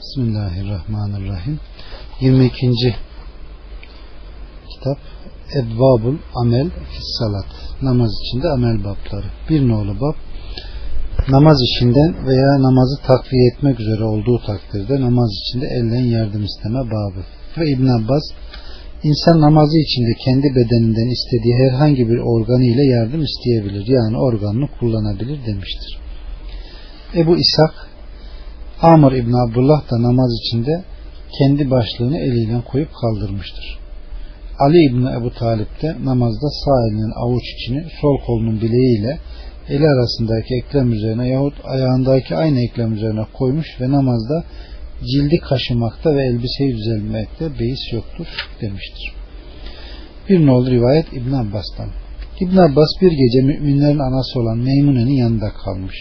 Bismillahirrahmanirrahim. 22. kitap Edvabul Amel Fissalat Namaz içinde amel babları. Bir nolu bab namaz işinden veya namazı takviye etmek üzere olduğu takdirde namaz içinde elden yardım isteme babı. Ve İbn Abbas insan namazı içinde kendi bedeninden istediği herhangi bir organı ile yardım isteyebilir. Yani organını kullanabilir demiştir. Ebu İshak Amr İbn Abdullah da namaz içinde kendi başlığını eliyle koyup kaldırmıştır. Ali İbni Ebu Talip de namazda sağ elinin avuç içini sol kolunun bileğiyle eli arasındaki eklem üzerine yahut ayağındaki aynı eklem üzerine koymuş ve namazda cildi kaşımakta ve elbiseyi düzelmekte beis yoktur demiştir. Bir nolu rivayet İbn Abbas'tan. İbn Abbas bir gece müminlerin anası olan Meymune'nin yanında kalmış.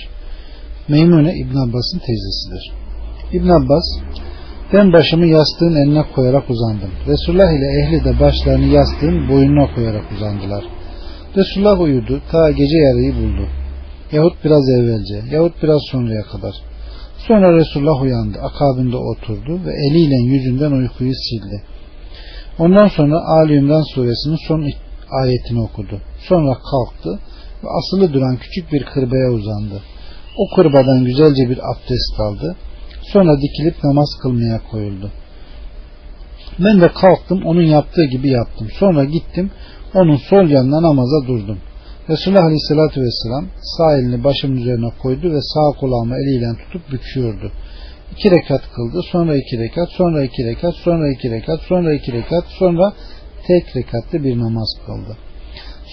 Meymune İbn Abbas'ın teyzesidir. İbn Abbas ben başımı yastığın eline koyarak uzandım. Resulullah ile ehli de başlarını yastığın boynuna koyarak uzandılar. Resulullah uyudu ta gece yarıyı buldu. Yahut biraz evvelce, yahut biraz sonraya kadar. Sonra Resulullah uyandı, akabinde oturdu ve eliyle yüzünden uykuyu sildi. Ondan sonra Ali İmran suresinin son ayetini okudu. Sonra kalktı ve asılı duran küçük bir kırbaya uzandı. O kırbadan güzelce bir abdest aldı. Sonra dikilip namaz kılmaya koyuldu. Ben de kalktım onun yaptığı gibi yaptım. Sonra gittim onun sol yanına namaza durdum. Resulullah Aleyhisselatü Vesselam sağ elini başımın üzerine koydu ve sağ kulağımı eliyle tutup büküyordu. İki rekat kıldı, sonra iki rekat, sonra iki rekat, sonra iki rekat, sonra iki rekat, sonra tek rekatlı bir namaz kıldı.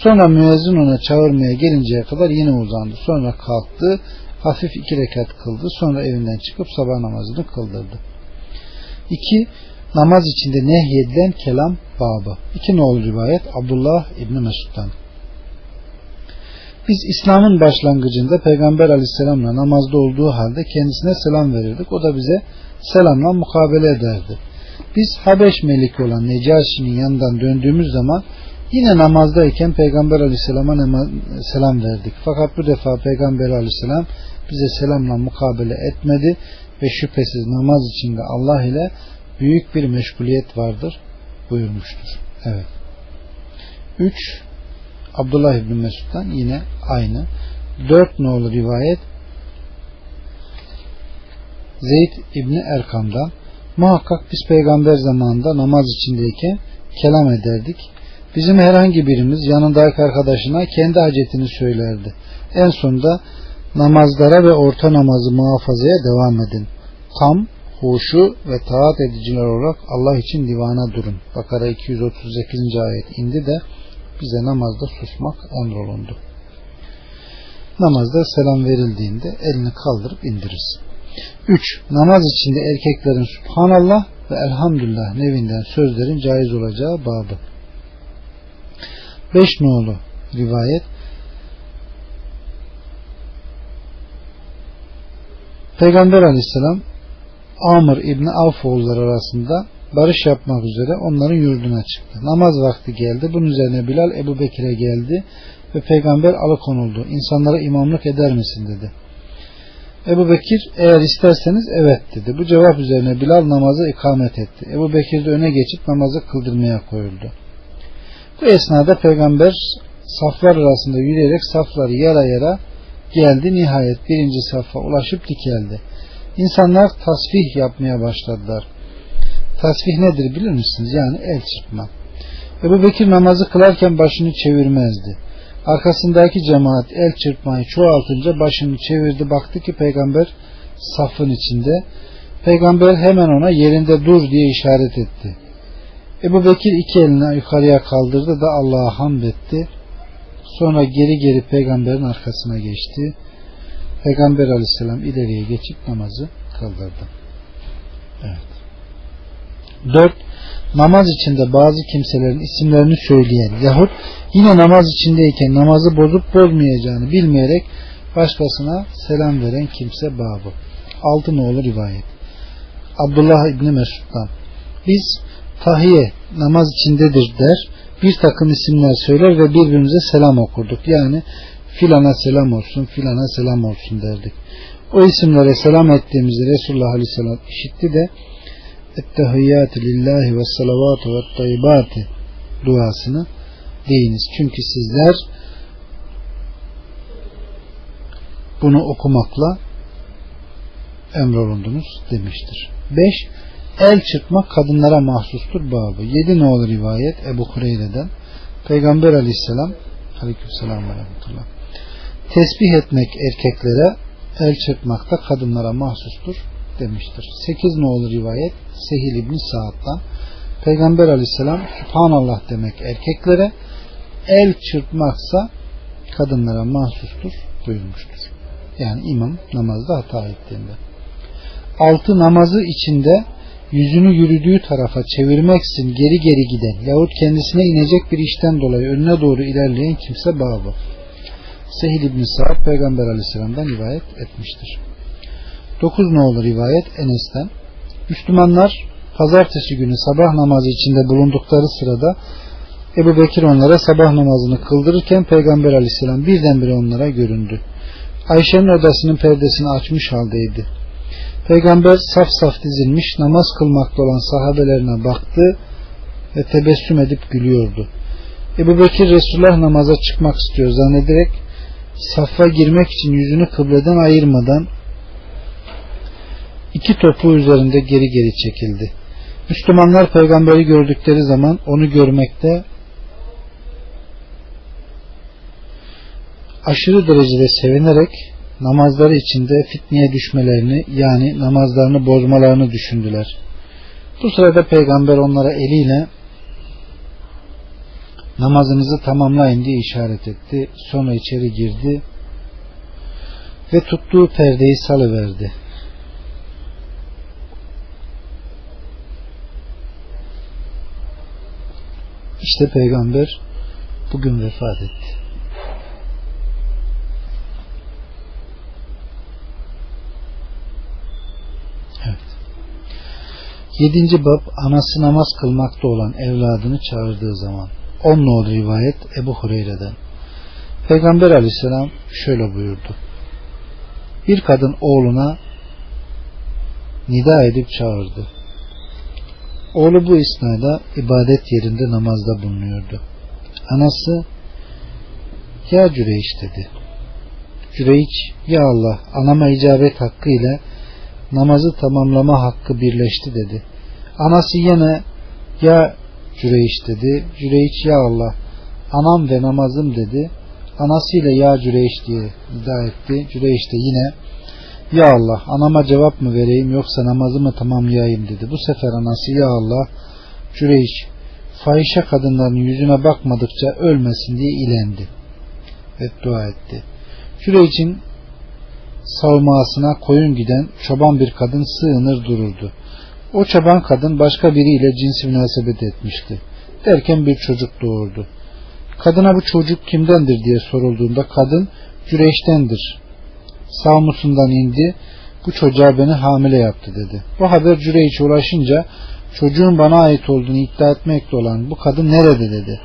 Sonra müezzin ona çağırmaya gelinceye kadar yine uzandı. Sonra kalktı, hafif iki rekat kıldı. Sonra evinden çıkıp sabah namazını kıldırdı. 2. Namaz içinde nehyedilen kelam babı. İki nolu rivayet Abdullah İbni Mesud'dan. Biz İslam'ın başlangıcında Peygamber aleyhisselamla namazda olduğu halde kendisine selam verirdik. O da bize selamla mukabele ederdi. Biz Habeş meliki olan Necaşi'nin yanından döndüğümüz zaman yine namazdayken Peygamber aleyhisselama selam verdik. Fakat bu defa Peygamber aleyhisselam bize selamla mukabele etmedi ve şüphesiz namaz içinde Allah ile büyük bir meşguliyet vardır buyurmuştur. Evet. 3. Abdullah İbni Mesud'dan yine aynı. 4 nolu rivayet Zeyd İbni Erkam'dan muhakkak biz peygamber zamanında namaz içindeyken kelam ederdik. Bizim herhangi birimiz yanındaki arkadaşına kendi hacetini söylerdi. En sonunda namazlara ve orta namazı muhafazaya devam edin. Tam, huşu ve taat ediciler olarak Allah için divana durun. Bakara 238. ayet indi de bize namazda susmak emrolundu. Namazda selam verildiğinde elini kaldırıp indiririz. 3. Namaz içinde erkeklerin Subhanallah ve Elhamdülillah nevinden sözlerin caiz olacağı babı. 5 nolu rivayet Peygamber aleyhisselam Amr İbni Avf oğulları arasında barış yapmak üzere onların yurduna çıktı. Namaz vakti geldi. Bunun üzerine Bilal Ebu Bekir'e geldi ve peygamber alıkonuldu. İnsanlara imamlık eder misin dedi. Ebu Bekir eğer isterseniz evet dedi. Bu cevap üzerine Bilal namazı ikamet etti. Ebu Bekir de öne geçip namazı kıldırmaya koyuldu. Bu esnada peygamber saflar arasında yürüyerek safları yara yara geldi. Nihayet birinci safa ulaşıp dikeldi. İnsanlar tasfih yapmaya başladılar. Tasfih nedir bilir misiniz? Yani el çırpma. Ebu Bekir namazı kılarken başını çevirmezdi. Arkasındaki cemaat el çırpmayı çoğaltınca başını çevirdi. Baktı ki peygamber safın içinde. Peygamber hemen ona yerinde dur diye işaret etti. Ebu Bekir iki elini yukarıya kaldırdı da Allah'a hamd etti. Sonra geri geri peygamberin arkasına geçti. Peygamber aleyhisselam ileriye geçip namazı kıldırdı. Evet. 4. Namaz içinde bazı kimselerin isimlerini söyleyen yahut yine namaz içindeyken namazı bozup bozmayacağını bilmeyerek başkasına selam veren kimse babı. 6 nolu rivayet. Abdullah İbni Mesud'dan. Biz tahiye namaz içindedir der bir takım isimler söyler ve birbirimize selam okurduk. Yani filana selam olsun, filana selam olsun derdik. O isimlere selam ettiğimizde Resulullah Aleyhisselam işitti de Ettehiyyatü lillahi ve salavatü ve tayyibati duasını deyiniz. Çünkü sizler bunu okumakla emrolundunuz demiştir. 5. El çırpmak kadınlara mahsustur babı. 7 ne olur rivayet Ebu Hureyre'den. Peygamber aleyhisselam aleykümselam ve. Tesbih etmek erkeklere el çırpmak da kadınlara mahsustur demiştir. 8 ne olur rivayet Sehil İbni Saad'dan. Peygamber aleyhisselam Subhanallah demek erkeklere el çırpmaksa kadınlara mahsustur buyurmuştur. Yani imam namazda hata ettiğinde. Altı namazı içinde yüzünü yürüdüğü tarafa çevirmeksin geri geri giden yahut kendisine inecek bir işten dolayı önüne doğru ilerleyen kimse babı. Sehil İbn Sa'd Peygamber Aleyhisselam'dan rivayet etmiştir. 9 ne olur rivayet Enes'ten. Müslümanlar pazartesi günü sabah namazı içinde bulundukları sırada Ebu Bekir onlara sabah namazını kıldırırken Peygamber Aleyhisselam birdenbire onlara göründü. Ayşe'nin odasının perdesini açmış haldeydi. Peygamber saf saf dizilmiş namaz kılmakta olan sahabelerine baktı ve tebessüm edip gülüyordu. Ebu Bekir Resulullah namaza çıkmak istiyor zannederek saffa girmek için yüzünü kıbleden ayırmadan iki topu üzerinde geri geri çekildi. Müslümanlar peygamberi gördükleri zaman onu görmekte aşırı derecede sevinerek namazları içinde fitneye düşmelerini yani namazlarını bozmalarını düşündüler. Bu sırada peygamber onlara eliyle namazınızı tamamlayın diye işaret etti. Sonra içeri girdi ve tuttuğu perdeyi salıverdi. İşte peygamber bugün vefat etti. Yedinci bab anası namaz kılmakta olan evladını çağırdığı zaman. On nolu rivayet Ebu Hureyre'den. Peygamber aleyhisselam şöyle buyurdu. Bir kadın oğluna nida edip çağırdı. Oğlu bu isnada ibadet yerinde namazda bulunuyordu. Anası ya Cüreyş dedi. Cüreyç ya Allah anama icabet hakkı ile namazı tamamlama hakkı birleşti dedi. Anası yine ya Cüreyş dedi. Cüreyş ya Allah anam ve namazım dedi. Anasıyla ya Cüreyş diye nida etti. Cüreyş de yine ya Allah anama cevap mı vereyim yoksa namazımı tamamlayayım dedi. Bu sefer anası ya Allah Cüreyş fahişe kadınların yüzüne bakmadıkça ölmesin diye ilendi ve dua etti. Cüreyç'in savmasına koyun giden çoban bir kadın sığınır dururdu. O çoban kadın başka biriyle cinsi münasebet etmişti. Derken bir çocuk doğurdu. Kadına bu çocuk kimdendir diye sorulduğunda kadın Cüreyş'tendir. Savmusundan indi. Bu çocuğa beni hamile yaptı dedi. Bu haber Cüreyş'e ulaşınca çocuğun bana ait olduğunu iddia etmekte olan bu kadın nerede dedi.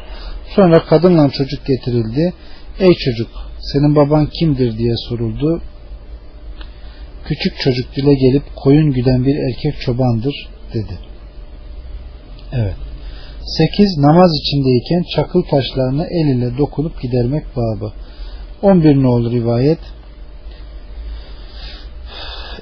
Sonra kadınla çocuk getirildi. Ey çocuk senin baban kimdir diye soruldu. Küçük çocuk dile gelip koyun güden bir erkek çobandır dedi. Evet. 8. Namaz içindeyken çakıl taşlarını el ile dokunup gidermek babı. 11 ne olur rivayet?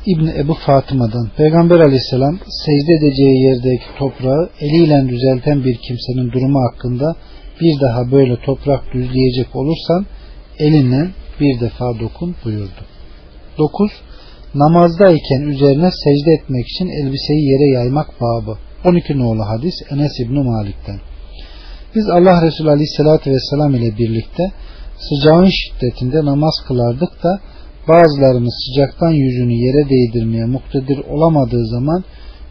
İbn Ebu Fatıma'dan Peygamber aleyhisselam secde edeceği yerdeki toprağı eliyle düzelten bir kimsenin durumu hakkında bir daha böyle toprak düzleyecek olursan elinle bir defa dokun buyurdu. 9 namazdayken üzerine secde etmek için elbiseyi yere yaymak babı. 12 nolu hadis Enes İbni Malik'ten. Biz Allah Resulü Aleyhisselatü Vesselam ile birlikte sıcağın şiddetinde namaz kılardık da bazılarımız sıcaktan yüzünü yere değdirmeye muktedir olamadığı zaman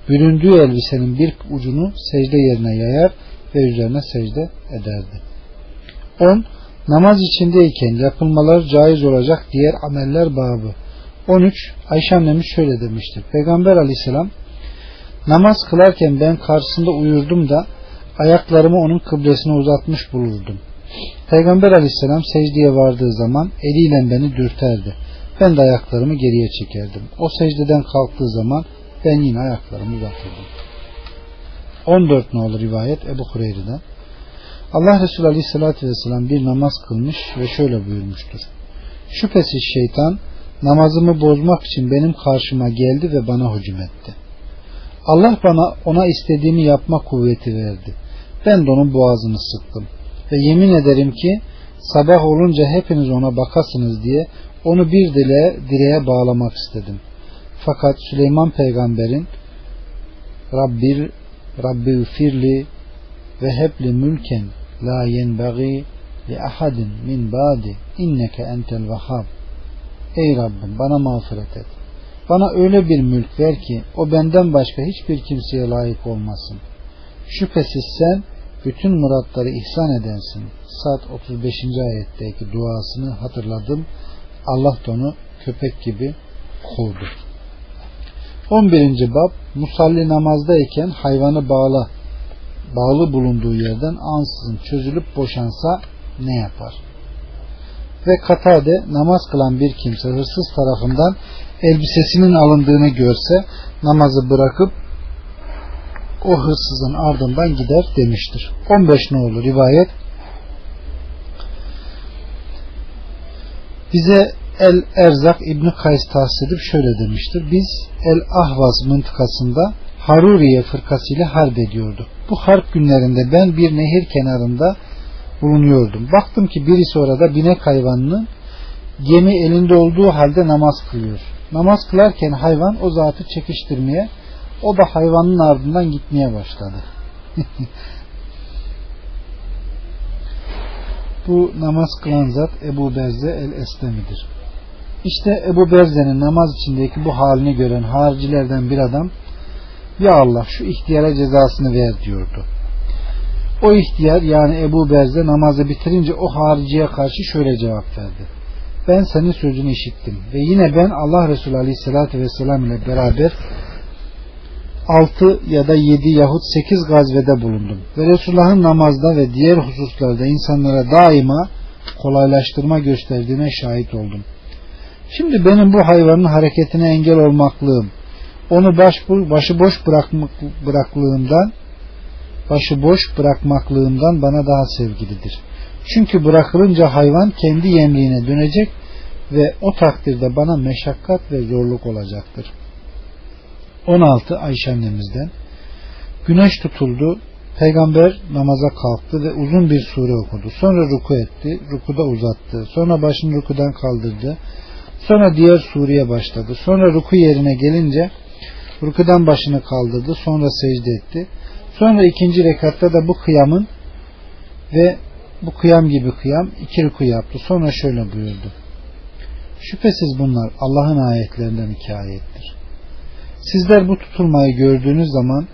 büründüğü elbisenin bir ucunu secde yerine yayar ve üzerine secde ederdi. 10. Namaz içindeyken yapılmalar caiz olacak diğer ameller babı. 13 Ayşe annemiz şöyle demiştir. Peygamber aleyhisselam namaz kılarken ben karşısında uyurdum da ayaklarımı onun kıblesine uzatmış bulurdum. Peygamber aleyhisselam secdeye vardığı zaman eliyle beni dürterdi. Ben de ayaklarımı geriye çekerdim. O secdeden kalktığı zaman ben yine ayaklarımı uzatırdım. 14 nolu rivayet Ebu Hureyre'den. Allah Resulü Aleyhisselatü Vesselam bir namaz kılmış ve şöyle buyurmuştur. Şüphesiz şeytan namazımı bozmak için benim karşıma geldi ve bana hücum etti. Allah bana ona istediğimi yapma kuvveti verdi. Ben de onun boğazını sıktım. Ve yemin ederim ki sabah olunca hepiniz ona bakasınız diye onu bir dile direğe bağlamak istedim. Fakat Süleyman peygamberin Rabbir Rabbi ufirli ve hebli mülken la yenbagi li ahadin min ba'di inneke entel vehhab Ey Rabbim bana mağfiret et. Bana öyle bir mülk ver ki o benden başka hiçbir kimseye layık olmasın. Şüphesiz sen bütün muratları ihsan edensin. Saat 35. ayetteki duasını hatırladım. Allah da onu köpek gibi kovdu. 11. bab Musalli namazdayken hayvanı bağla bağlı bulunduğu yerden ansızın çözülüp boşansa ne yapar? Ve Katade namaz kılan bir kimse hırsız tarafından elbisesinin alındığını görse namazı bırakıp o hırsızın ardından gider demiştir. 15 ne olur rivayet bize El Erzak İbni Kays tahsis edip şöyle demiştir. Biz El Ahvaz mıntıkasında Haruriye fırkasıyla harp ediyorduk. Bu harp günlerinde ben bir nehir kenarında bulunuyordum. Baktım ki birisi orada binek hayvanının gemi elinde olduğu halde namaz kılıyor. Namaz kılarken hayvan o zatı çekiştirmeye, o da hayvanın ardından gitmeye başladı. Bu namaz kılan zat Ebu Berze el-Eslemi'dir. İşte Ebu Berze'nin namaz içindeki bu halini gören haricilerden bir adam Ya Allah şu ihtiyara cezasını ver diyordu. O ihtiyar yani Ebu Berze namazı bitirince o hariciye karşı şöyle cevap verdi. Ben senin sözünü işittim ve yine ben Allah Resulü Aleyhisselatü Vesselam ile beraber 6 ya da 7 yahut 8 gazvede bulundum. Ve Resulullah'ın namazda ve diğer hususlarda insanlara daima kolaylaştırma gösterdiğine şahit oldum. Şimdi benim bu hayvanın hareketine engel olmaklığım, onu baş, başıboş bırakmak, bıraklığımdan başıboş bırakmaklığımdan bana daha sevgilidir. Çünkü bırakılınca hayvan kendi yemliğine dönecek ve o takdirde bana meşakkat ve zorluk olacaktır. 16 Ayşe annemizden Güneş tutuldu. Peygamber namaza kalktı ve uzun bir sure okudu. Sonra ruku etti. Rukuda uzattı. Sonra başını rukudan kaldırdı. Sonra diğer sureye başladı. Sonra ruku yerine gelince rukudan başını kaldırdı. Sonra secde etti. Sonra ikinci rekatta da bu kıyamın ve bu kıyam gibi kıyam iki ruku yaptı. Sonra şöyle buyurdu. Şüphesiz bunlar Allah'ın ayetlerinden iki ayettir. Sizler bu tutulmayı gördüğünüz zaman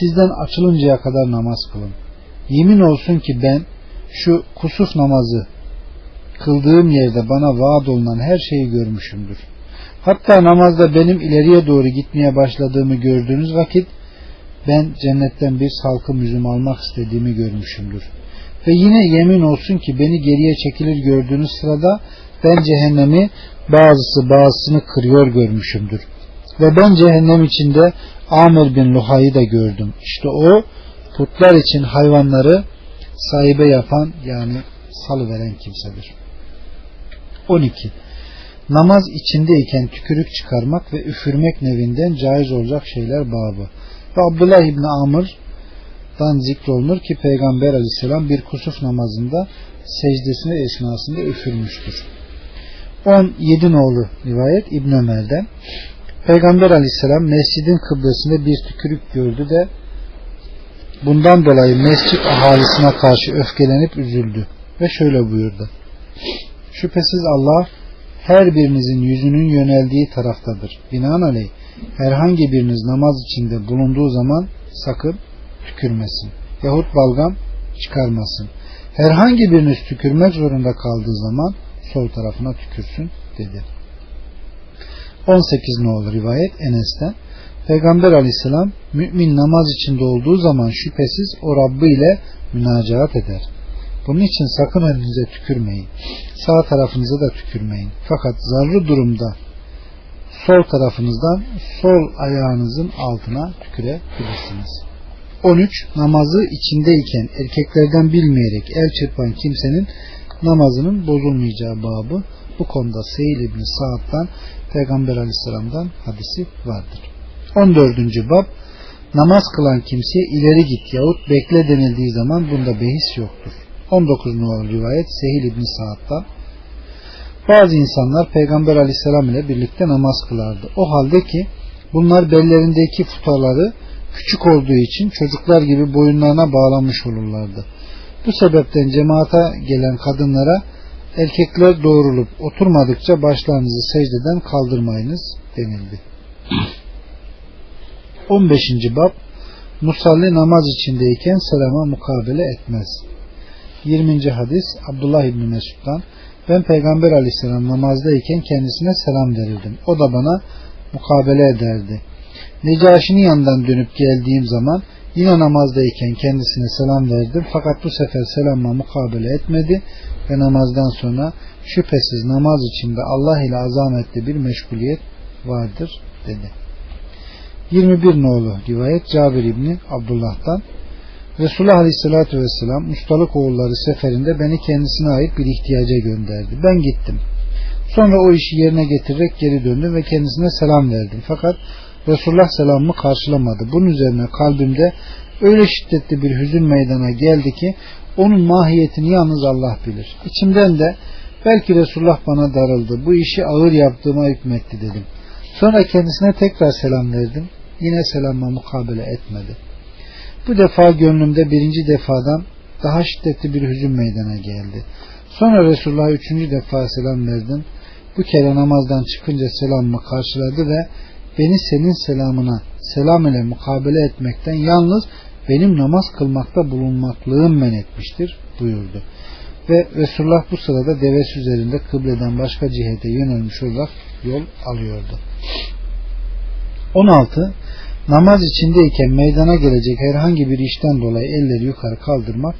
sizden açılıncaya kadar namaz kılın. Yemin olsun ki ben şu kusuf namazı kıldığım yerde bana vaat olunan her şeyi görmüşümdür. Hatta namazda benim ileriye doğru gitmeye başladığımı gördüğünüz vakit ben cennetten bir salkım üzüm almak istediğimi görmüşümdür. Ve yine yemin olsun ki beni geriye çekilir gördüğünüz sırada ben cehennemi bazısı bazısını kırıyor görmüşümdür. Ve ben cehennem içinde Amir bin Luhay'ı da gördüm. İşte o putlar için hayvanları sahibe yapan yani salıveren kimsedir. 12. Namaz içindeyken tükürük çıkarmak ve üfürmek nevinden caiz olacak şeyler babı. Ve Abdullah İbni Amr'dan zikrolunur ki Peygamber aleyhisselam bir kusuf namazında secdesine esnasında üfürmüştür. 17 nolu rivayet İbn Ömer'den Peygamber aleyhisselam mescidin kıblesinde bir tükürük gördü de bundan dolayı mescit ahalisine karşı öfkelenip üzüldü ve şöyle buyurdu. Şüphesiz Allah her birinizin yüzünün yöneldiği taraftadır. Binaenaleyh herhangi biriniz namaz içinde bulunduğu zaman sakın tükürmesin. Yahut balgam çıkarmasın. Herhangi biriniz tükürmek zorunda kaldığı zaman sol tarafına tükürsün dedi. 18 ne rivayet Enes'ten. Peygamber aleyhisselam mümin namaz içinde olduğu zaman şüphesiz o Rabbi ile münacaat eder. Bunun için sakın önünüze tükürmeyin. Sağ tarafınıza da tükürmeyin. Fakat zarlı durumda sol tarafınızdan sol ayağınızın altına tükürebilirsiniz. 13. Namazı içindeyken erkeklerden bilmeyerek el çırpan kimsenin namazının bozulmayacağı babı bu konuda Seyil İbni Sa'd'dan Peygamber Aleyhisselam'dan hadisi vardır. 14. bab Namaz kılan kimseye ileri git yahut bekle denildiği zaman bunda behis yoktur. 19 numaralı rivayet Sehil İbni Sa'd'dan bazı insanlar Peygamber Aleyhisselam ile birlikte namaz kılardı. O halde ki bunlar bellerindeki futaları küçük olduğu için çocuklar gibi boyunlarına bağlanmış olurlardı. Bu sebepten cemaata gelen kadınlara erkekler doğrulup oturmadıkça başlarınızı secdeden kaldırmayınız denildi. 15. bab Musalli namaz içindeyken selama mukabele etmez. 20. hadis Abdullah İbni Mesud'dan ben Peygamber aleyhisselam namazdayken kendisine selam verirdim. O da bana mukabele ederdi. Necaşi'nin yanından dönüp geldiğim zaman yine namazdayken kendisine selam verdim. Fakat bu sefer selamma mukabele etmedi ve namazdan sonra şüphesiz namaz içinde Allah ile azametli bir meşguliyet vardır dedi. 21 nolu rivayet Cabir İbni Abdullah'tan Resulullah Aleyhisselatü Vesselam ustalık oğulları seferinde beni kendisine ait bir ihtiyaca gönderdi. Ben gittim. Sonra o işi yerine getirerek geri döndüm ve kendisine selam verdim. Fakat Resulullah selamımı karşılamadı. Bunun üzerine kalbimde öyle şiddetli bir hüzün meydana geldi ki onun mahiyetini yalnız Allah bilir. İçimden de belki Resulullah bana darıldı. Bu işi ağır yaptığıma hükmetti dedim. Sonra kendisine tekrar selam verdim. Yine selamma mukabele etmedi. Bu defa gönlümde birinci defadan daha şiddetli bir hüzün meydana geldi. Sonra Resulullah üçüncü defa selam verdim. Bu kere namazdan çıkınca selamımı karşıladı ve beni senin selamına selam ile mukabele etmekten yalnız benim namaz kılmakta bulunmaklığım men etmiştir buyurdu. Ve Resulullah bu sırada devesi üzerinde kıbleden başka cihete yönelmiş olarak yol alıyordu. 16. Namaz içindeyken meydana gelecek herhangi bir işten dolayı elleri yukarı kaldırmak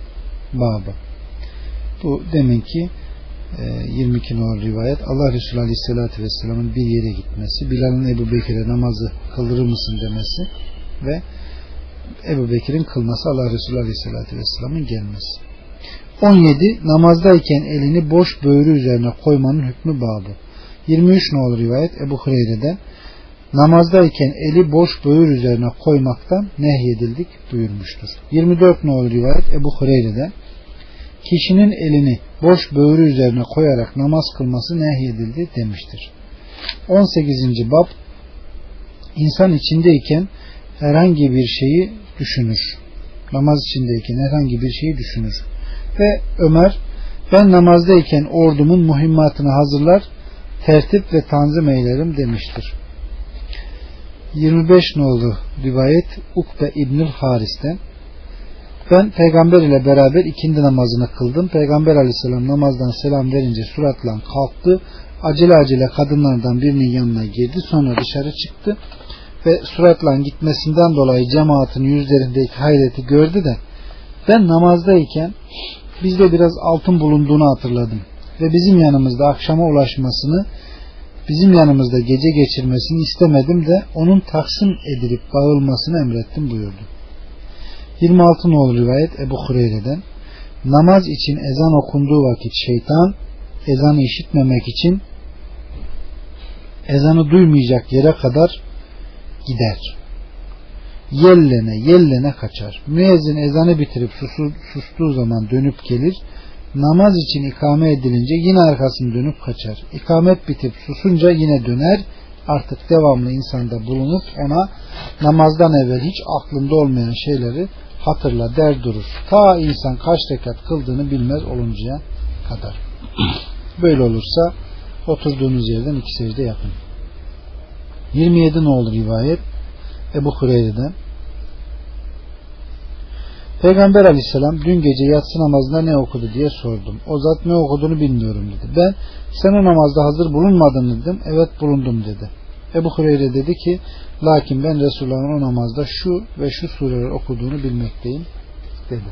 babı. Bu deminki 22 numaralı rivayet Allah Resulü Aleyhisselatü Vesselam'ın bir yere gitmesi, Bilal'in Ebu Bekir'e namazı kıldırır mısın demesi ve Ebu Bekir'in kılması Allah Resulü Aleyhisselatü Vesselam'ın gelmesi. 17. Namazdayken elini boş böğrü üzerine koymanın hükmü babı. 23 numaralı rivayet Ebu Hureyre'den namazdayken eli boş böğür üzerine koymaktan nehyedildik buyurmuştur. 24 numaralı rivayet Ebu Hureyre'den kişinin elini boş böğrü üzerine koyarak namaz kılması nehyedildi demiştir. 18. bab insan içindeyken herhangi bir şeyi düşünür. Namaz içindeyken herhangi bir şeyi düşünür. Ve Ömer ben namazdayken ordumun muhimmatını hazırlar, tertip ve tanzim eylerim demiştir. 25 nolu rivayet Ukbe İbnül Haris'ten ben peygamber ile beraber ikindi namazını kıldım. Peygamber aleyhisselam namazdan selam verince suratla kalktı. Acele acele kadınlardan birinin yanına girdi. Sonra dışarı çıktı. Ve suratla gitmesinden dolayı cemaatin yüzlerindeki hayreti gördü de ben namazdayken bizde biraz altın bulunduğunu hatırladım. Ve bizim yanımızda akşama ulaşmasını bizim yanımızda gece geçirmesini istemedim de onun taksim edilip bağılmasını emrettim buyurdu. 26 nolu rivayet Ebu Hureyre'den namaz için ezan okunduğu vakit şeytan ezanı işitmemek için ezanı duymayacak yere kadar gider. Yellene yellene kaçar. Müezzin ezanı bitirip susu, sustuğu zaman dönüp gelir namaz için ikame edilince yine arkasını dönüp kaçar. İkamet bitip susunca yine döner. Artık devamlı insanda bulunup ona namazdan evvel hiç aklında olmayan şeyleri hatırla der durur. Ta insan kaç rekat kıldığını bilmez oluncaya kadar. Böyle olursa oturduğunuz yerden iki secde yapın. 27 ne olur rivayet Ebu Hureyre'den Peygamber aleyhisselam dün gece yatsı namazında ne okudu diye sordum. O zat ne okuduğunu bilmiyorum dedi. Ben sen o namazda hazır bulunmadın dedim. Evet bulundum dedi. Ebu Hureyre dedi ki lakin ben Resulullah'ın o namazda şu ve şu sureler okuduğunu bilmekteyim dedi.